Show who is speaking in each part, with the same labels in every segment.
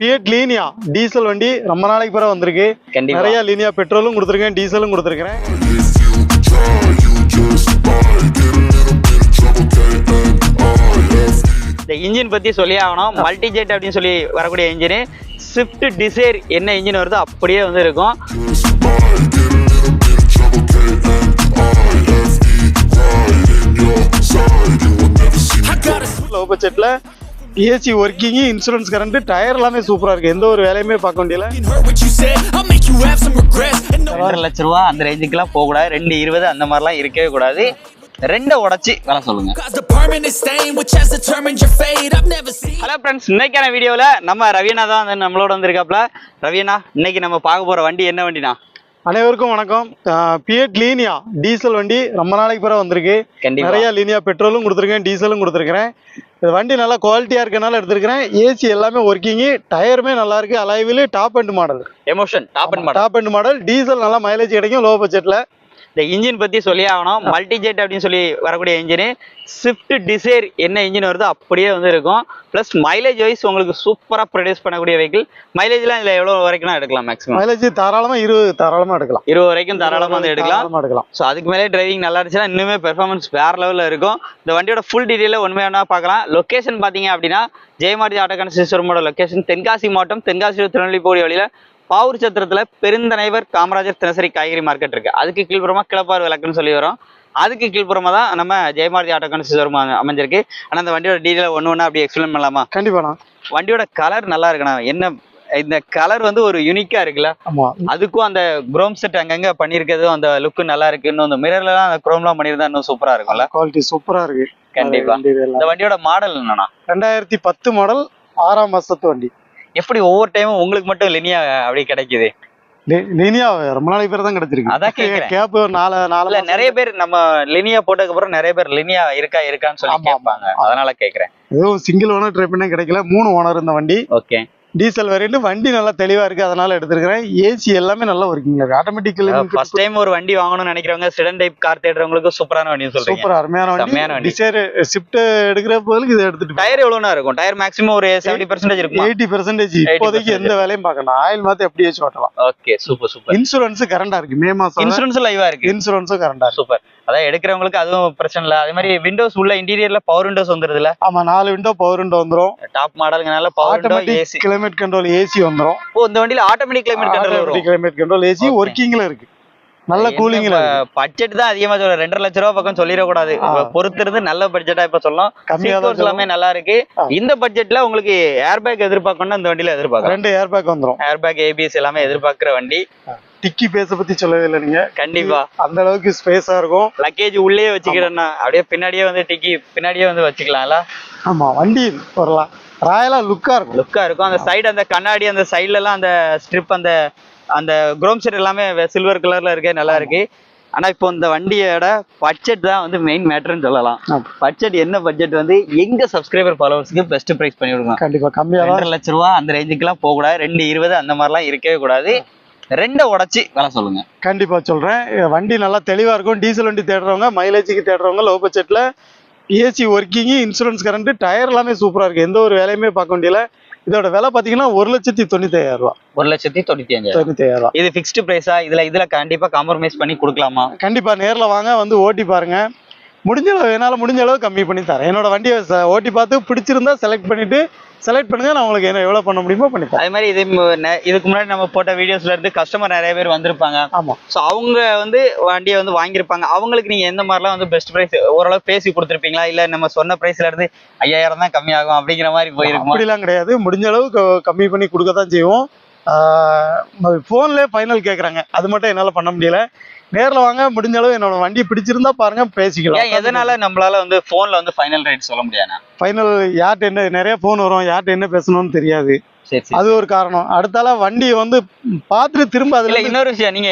Speaker 1: BEd Linea diesel வண்டி ரொம்ப நாளைக்கு பிறகு வந்திருக்கு. நிறைய லீனியா பெட்ரோலும் கொடுத்துருக்கேன் டீசலும் கொடுத்துருக்கேன்
Speaker 2: இந்த இன்ஜின் பத்தி சொல்லி ஆகணும். மல்டி ஜெட் அப்படின்னு சொல்லி வரக்கூடிய இன்ஜின் ஸ்விஃப்ட் டிசைர் என்ன இன்ஜின் வருதோ அப்படியே வந்து இருக்கும்.
Speaker 1: லோ பட்ஜெட்ல AC working insurance current tyre எல்லாமே சூப்பரா இருக்கு. எந்த ஒரு வேலையுமே பார்க்க
Speaker 3: no
Speaker 2: ரெண்டரை லட்ச ரூபா அந்த ரேஞ்சுக்கெல்லாம் போகக்கூடாது. ரெண்டு இருபது அந்த மாதிரிலாம் இருக்கவே கூடாது. ரெண்டை உடச்சி வேலை சொல்லுங்க. ஹலோ ஃப்ரெண்ட்ஸ் இன்னைக்கான வீடியோவில் நம்ம ரவியண்ணா தான் வந்து நம்மளோட வந்திருக்காப்ல. ரவியண்ணா இன்னைக்கு நம்ம பார்க்க போற வண்டி என்ன வண்டினா?
Speaker 1: அனைவருக்கும் வணக்கம். பிஎட் லீனியா டீசல் வண்டி ரொம்ப நாளைக்கு பிறகு வந்திருக்கு. நிறைய லீனியா பெட்ரோலும் கொடுத்துருக்கேன் டீசலும் கொடுத்துருக்கேன் இந்த வண்டி நல்லா குவாலிட்டியா இருக்கனால எடுத்திருக்கிறேன். ஏசி எல்லாமே ஒர்க்கிங்கு டயருமே நல்லா இருக்கு alloy wheel top end model
Speaker 2: emotion top end model
Speaker 1: top end model diesel நல்லா மைலேஜ் கிடைக்கும் லோ பட்ஜெட்ல
Speaker 2: இந்த இன்ஜின் பத்தி சொல்லி ஆகணும். மல்டி ஜெட் அப்படின்னு சொல்லி வரக்கூடிய இன்ஜின் ஸ்விஃப்ட் டிசைர் என்ன இன்ஜின் வருதோ அப்படியே வந்து இருக்கும். ப்ளஸ் மைலேஜ் வைஸ் உங்களுக்கு சூப்பரா ப்ரொடியூஸ் பண்ணக்கூடிய வெஹிக்கிள் மைலேஜ்லாம் இதுல எவ்வளவு வரைக்கும் எடுக்கலாம் மேக்ஸிமம்
Speaker 1: மைலேஜ் தாராளமா இருபது தாராளமா எடுக்கலாம்.
Speaker 2: இருபது வரைக்கும் தாராளமா வந்து எடுக்கலாம்.
Speaker 1: எடுக்கலாம்.
Speaker 2: ஸோ அதுக்கு மேலே டிரைவிங் நல்லா இருந்துச்சுன்னா இன்னுமே பெர்ஃபார்மன்ஸ் வேற லெவலில் இருக்கும். இந்த வண்டியோட ஃபுல் டீட்டெயிலில் உண்மையான பார்க்கலாம். லொக்கேஷன் பார்த்தீங்க அப்படின்னா ஜெயமாரதி ஆட்டோ கன்ஸ்ட்ரக்ஷனோட லொக்கேஷன் தென்காசி மாவட்டம் தென்காசி திருநெல்வேலி போகிற வழியில் பாவூர் சத்திரத்தில் பெருந்தனைவர் காமராஜர் தினசரி காய்கறி மார்க்கெட் இருக்கு. அதுக்கு கீழ்ப்புறமா கிளப்பார் விளக்குன்னு சொல்லி வரும். அதுக்கு கீழ்ப்புறமா தான் நம்ம ஜெயமாரதி ஆட்டோ கன்ஸ்ட்ரக்ஷன் அமைஞ்சிருக்கு. ஆனால் அந்த வண்டியோட டீட்டெயில் ஒன்று ஒன்று அப்படி எக்ஸ்பிளைன் பண்ணலாமா?
Speaker 1: கண்டிப்பாண்ணா
Speaker 2: வண்டியோட கலர் நல்லா இருக்குண்ணா. என்ன இந்த கலர் வந்து ஒரு யூனிக்கா இருக்குல்ல? அதுக்கும் அந்த குரோம் செட் அங்கங்க பண்ணிருக்கிறதும் அந்த லுக்கு நல்லா இருக்கு. இன்னும் அந்த மிரர்லாம் அந்த குரோம்லாம் பண்ணியிருந்தா இன்னும் சூப்பரா இருக்கும்ல?
Speaker 1: குவாலிட்டி சூப்பரா இருக்கு.
Speaker 2: கண்டிப்பா. இந்த வண்டியோட மாடல் என்னன்னா
Speaker 1: ரெண்டாயிரத்தி பத்து மாடல் ஆறாம் வருஷத்து வண்டி.
Speaker 2: எப்படி ஒவ்வொரு டைமும் உங்களுக்கு மட்டும் லினியா அப்படி கிடைக்குது?
Speaker 1: லினியா ரொம்ப நாளைக்கு பேர் தான் கிடைச்சிருக்கு.
Speaker 2: அதான்.
Speaker 1: கேப் நாலு நாலு
Speaker 2: நிறைய பேர் நம்ம லினியா போட்டதுக்கு அப்புறம் நிறைய பேர் லினியா இருக்கா இருக்கான்னு சொல்லி. கேட்பாங்க. அதனால கேக்குறேன்.
Speaker 1: எதுவும் சிங்கிள் ஓனர் ட்ரை பண்ண கிடைக்கல மூணு ஓனர் இந்த வண்டி.
Speaker 2: ஓகே
Speaker 1: டீசல் வேரியன்ட் வண்டி நல்லா தெளிவா இருக்கு அதனால எடுத்திருக்கிறேன். ஏசி எல்லாமே நல்லா ஒர்க்கிங் இருக்கு. ஆட்டோமேட்டிக்கல்
Speaker 2: ஃபர்ஸ்ட் டைம் ஒரு வண்டி வாங்கணும்னு நினைக்கிறவங்க சிடன் டைப் கார் தேடுறவங்களுக்கு சூப்பரான வண்டின்னு சொல்றீங்க.
Speaker 1: சூப்பர் அருமையான வண்டி.
Speaker 2: வண்டி.
Speaker 1: டிசைர் ஷிஃப்ட் எடுக்கிற போதுக்கு இதை எடுத்துட்டு
Speaker 2: டயர் எவ்வளவுனா இருக்கும்? டயர் மேக்ஸிமம் ஒரு செவன்டி பர்சன்டேஜ் இருக்கும்?
Speaker 1: எயிட்டி பெர்சன்டேஜ் இப்போதைக்கு எந்த வேலையும் பார்க்கணும் ஆயில் மாத்தி எப்படி வச்சு ஓட்டலாம்?
Speaker 2: ஓகே சூப்பர் சூப்பர்
Speaker 1: இன்சூரன்ஸ் கரண்டா இருக்கு. மே மாசம்
Speaker 2: இன்சூரன்ஸ் லைவா இருக்கு.
Speaker 1: இன்சூரன்ஸும் கரண்டா
Speaker 2: சூப்பர் அதான் எடுக்கிறவங்களுக்கு அதுவும் பிரச்சனை இல்லை. அதே மாதிரி விண்டோஸ் உள்ள இன்டீரியர்ல பவர் விண்டோஸ் வந்துருதுல
Speaker 1: ஆமா நாலு விண்டோ பவர் விண்டோ வந்துரும்.
Speaker 2: Top மாடலுங்கனால power window AC
Speaker 1: climate control AC வந்துரும்.
Speaker 2: ஓ இந்த வண்டியில ஆட்டோமேட்டிக் கிளைமேட் கண்ட்ரோல் வரும்.
Speaker 1: Climate control AC. ஒர்க்கிங்ல இருக்கு. நல்ல கூலிங்ல
Speaker 2: பட்ஜெட் தான் அதிகமா சொல்ல ரெண்டரை லட்ச ரூபா பக்கம் சொல்லிடக்கூடாது.
Speaker 1: ஆ.
Speaker 2: இப்ப பொறுத்து இருந்து நல்ல பட்ஜெட்டா இப்ப சொல்லலாம் எல்லாமே நல்லா இருக்கு. இந்த பட்ஜெட்ல உங்களுக்கு ஏர் பேக் எதிர்பார்க்கணும்னா இந்த வண்டியில எதிர்பார்க்கலாம்.
Speaker 1: ரெண்டு ஏர் பேக் வந்துரும்
Speaker 2: ஏர் பேக் ஏபிஎஸ் எல்லாமே எதிர்பார்க்கிற வண்டி.
Speaker 1: டிக்கி பேஸ பத்தி சொல்லவே இல்லை நீங்க.
Speaker 2: கண்டிப்பா.
Speaker 1: அந்த அளவுக்கு ஸ்பேஸா இருக்கும்.
Speaker 2: லக்கேஜ் உள்ளே வச்சுக்கிறேன்னா அப்படியே பின்னாடியே வந்து டிக்கி பின்னாடியே வந்து வச்சுக்கலாம்ல?
Speaker 1: ஆமா வண்டி வரலாம். ராயலா லுக்கா இருக்கும்.
Speaker 2: லுக்கா இருக்கும். அந்த சைடு அந்த கண்ணாடி அந்த சைடுல எல்லாம் அந்த ஸ்ட்ரிப் அந்த அந்த குரோம் செட் எல்லாமே சில்வர் கலர்ல இருக்கு நல்லா இருக்கு. ஆனா இப்போ இந்த வண்டியோட பட்ஜெட் தான் வந்து மெயின் மேட்டர்னு சொல்லலாம். பட்ஜெட் என்ன பட்ஜெட் வந்து எங்க சப்ஸ்கிரைபர் ஃபாலோவர்ஸ்க்கு பெஸ்ட் பிரைஸ் பண்ணி விடுங்க
Speaker 1: கண்டிப்பா கம்மியா தான்
Speaker 2: ரெண்டரை லட்ச ரூபா அந்த ரேஞ்சுக்குலாம் போக கூடாது ரெண்டு இருபது அந்த மாதிரிலாம் இருக்கவே கூடாது. ரெண்டை உடைச்சி வேலை சொல்லுங்க.
Speaker 1: கண்டிப்பா சொல்றேன். வண்டி நல்லா தெளிவா இருக்கும். டீசல் வண்டி தேடுறவங்க மைலேஜுக்கு தேடுறவங்க லோ பட்ஜெட்ல AC working insurance current tyre எல்லாமே சூப்பரா இருக்கு. எந்த ஒரு வேலையுமே பார்க்க முடியல. இதோட விலை பாத்தீங்கன்னா ஒரு லட்சத்தி தொண்ணூத்தி ஐயாயிரம் ரூபா.
Speaker 2: ஒரு லட்சத்தி தொண்ணூத்தி அஞ்சு
Speaker 1: தொண்ணூத்தி ஐயாயிரம் ரூபா.
Speaker 2: இது ஃபிக்ஸ்டு பிரைஸா இதுல இதுல கண்டிப்பா காம்ப்ரமைஸ் பண்ணி கொடுக்கலாமா?
Speaker 1: கண்டிப்பா நேர்ல வாங்க வந்து ஓட்டி பாருங்க. முடிஞ்ச அளவு என்னால முடிஞ்ச அளவு கம்மி பண்ணி தரேன். என்னோட வண்டியை ஓட்டி பார்த்து பிடிச்சிருந்தா செலக்ட் பண்ணிட்டு செலக்ட் பண்ணுங்க நான் உங்களுக்கு என்ன எவ்வளவு பண்ண முடியுமோ பண்ணி
Speaker 2: அதே மாதிரி இது இதுக்கு முன்னாடி நம்ம போட்ட வீடியோஸ்ல இருந்து கஸ்டமர் நிறைய பேர் வந்திருப்பாங்க.
Speaker 1: ஆமா.
Speaker 2: ஸோ அவங்க வந்து வண்டியை வந்து வாங்கியிருப்பாங்க. அவங்களுக்கு நீங்க எந்த மாதிரிலாம் வந்து பெஸ்ட் பிரைஸ் ஓரளவு பேசி கொடுத்துருப்பீங்களா? இல்ல நம்ம சொன்ன பிரைஸ்ல இருந்து ஐயாயிரம் தான் கம்மியாகும் அப்படிங்கிற மாதிரி போயிருக்குமா?
Speaker 1: அப்படிலாம் கிடையாது. முடிஞ்ச அளவு க- கம்மி பண்ணி கொடுக்க தான் செய்வோம். ஃபோன்லேயே ஃபைனல் கேட்குறாங்க அது மட்டும் என்னால் பண்ண முடியல. நேரில் வாங்க முடிஞ்ச அளவு என்னோட வண்டி பிடிச்சிருந்தா பாருங்க பேசிக்கலாம்.
Speaker 2: எதனால நம்மளால வந்து போன்ல வந்து ஃபைனல் ரேட் சொல்ல முடியாது
Speaker 1: ஃபைனல் யார்கிட்ட என்ன நிறைய ஃபோன் வரும். யார்கிட்ட என்ன பேசணும்னு தெரியாது. அது ஒரு காரணம். அடுத்தால வண்டி வந்து பார்த்துட்டு திரும்ப அதுல
Speaker 2: இன்னொரு விஷயம். நீங்க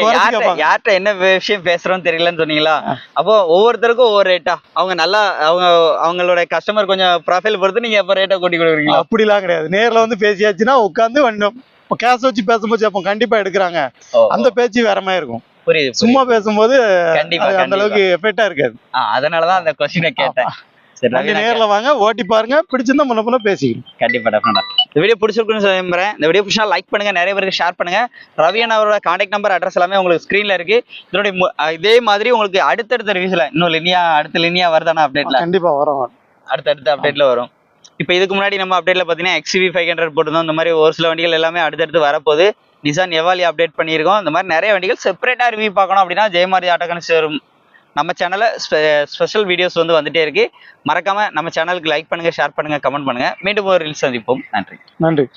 Speaker 2: யார்கிட்ட என்ன விஷயம் பேசுறோம்னு தெரியலன்னு சொன்னீங்களா? அப்போ ஒவ்வொருத்தருக்கும் ஒவ்வொரு ரேட்டா அவங்க நல்லா அவங்க அவங்களோட கஸ்டமர் கொஞ்சம் ப்ரொஃபைல் பொறுத்து நீங்க எப்ப ரேட்டை கூட்டி கொடுக்குறீங்களா?
Speaker 1: அப்படிலாம் கிடையாது. நேர்ல வந்து பேசியாச்சுன்னா உட்காந்து வண்டி கேஷ் வச்சு பேசும்போது அப்போ கண்டிப்பா எடுக்கிறாங்க. அந்த பேச்சு வேற மாதிரி இருக்கும்.
Speaker 2: புரியுது.
Speaker 1: சும்மா பேசும்போது அந்த அளவுக்கு எஃபெக்டா இருக்காது.
Speaker 2: அதனாலதான் அந்த கொஸ்டினை கேட்டேன். சரி ரவி,
Speaker 1: நேர்ல வாங்க ஓட்டி பாருங்க பிடிச்சிருந்தா முன்ன பின்ன பேசிக்கணும்
Speaker 2: கண்டிப்பா டெஃபினட்டா இந்த வீடியோ பிடிச்சிருக்குன்னு சொல்லுறேன் இந்த வீடியோ பிடிச்சா லைக் பண்ணுங்க நிறைய பேருக்கு ஷேர் பண்ணுங்க. ரவியன் அவரோட காண்டாக்ட் நம்பர் அட்ரஸ் எல்லாமே உங்களுக்கு ஸ்க்ரீன்ல இருக்கு. இதனுடைய இதே மாதிரி உங்களுக்கு அடுத்தடுத்த ரிவ்யூஸ்ல இன்னும் லினியா அடுத்த லினியா வருதானா அப்டேட்ல
Speaker 1: கண்டிப்பா வரோம்
Speaker 2: அடுத்தடுத்த அப்டேட்ல வரும். இப்போ இதுக்கு முன்னாடி நம்ம அப்டேட்ல பார்த்தீங்கன்னா எக்ஸிவி ஃபைவ் ஹண்ட்ரட் போட்டிருந்தோம். இந்த மாதிரி ஒரு சில வண்டிகள் எல்லாமே அடுத்தடுத்து வரப்போகுது. நிசான் எவாலி அப்டேட் பண்ணியிருக்கோம். இந்த மாதிரி நிறைய வண்டிகள் செப்பரேட்டாக ரிவ்யூ பார்க்கணும் அப்படின்னா ஜெயமாரி ஆட்டோகன்ஸ் வரும் நம்ம சேனலில் ஸ்பெஷல் வீடியோஸ் வந்து வந்துட்டே இருக்கு. மறக்காம நம்ம சேனலுக்கு லைக் பண்ணுங்க ஷேர் பண்ணுங்க கமெண்ட் பண்ணுங்க. மீண்டும் ஒரு ரீல்ஸ் சந்திப்போம். நன்றி.
Speaker 1: நன்றி.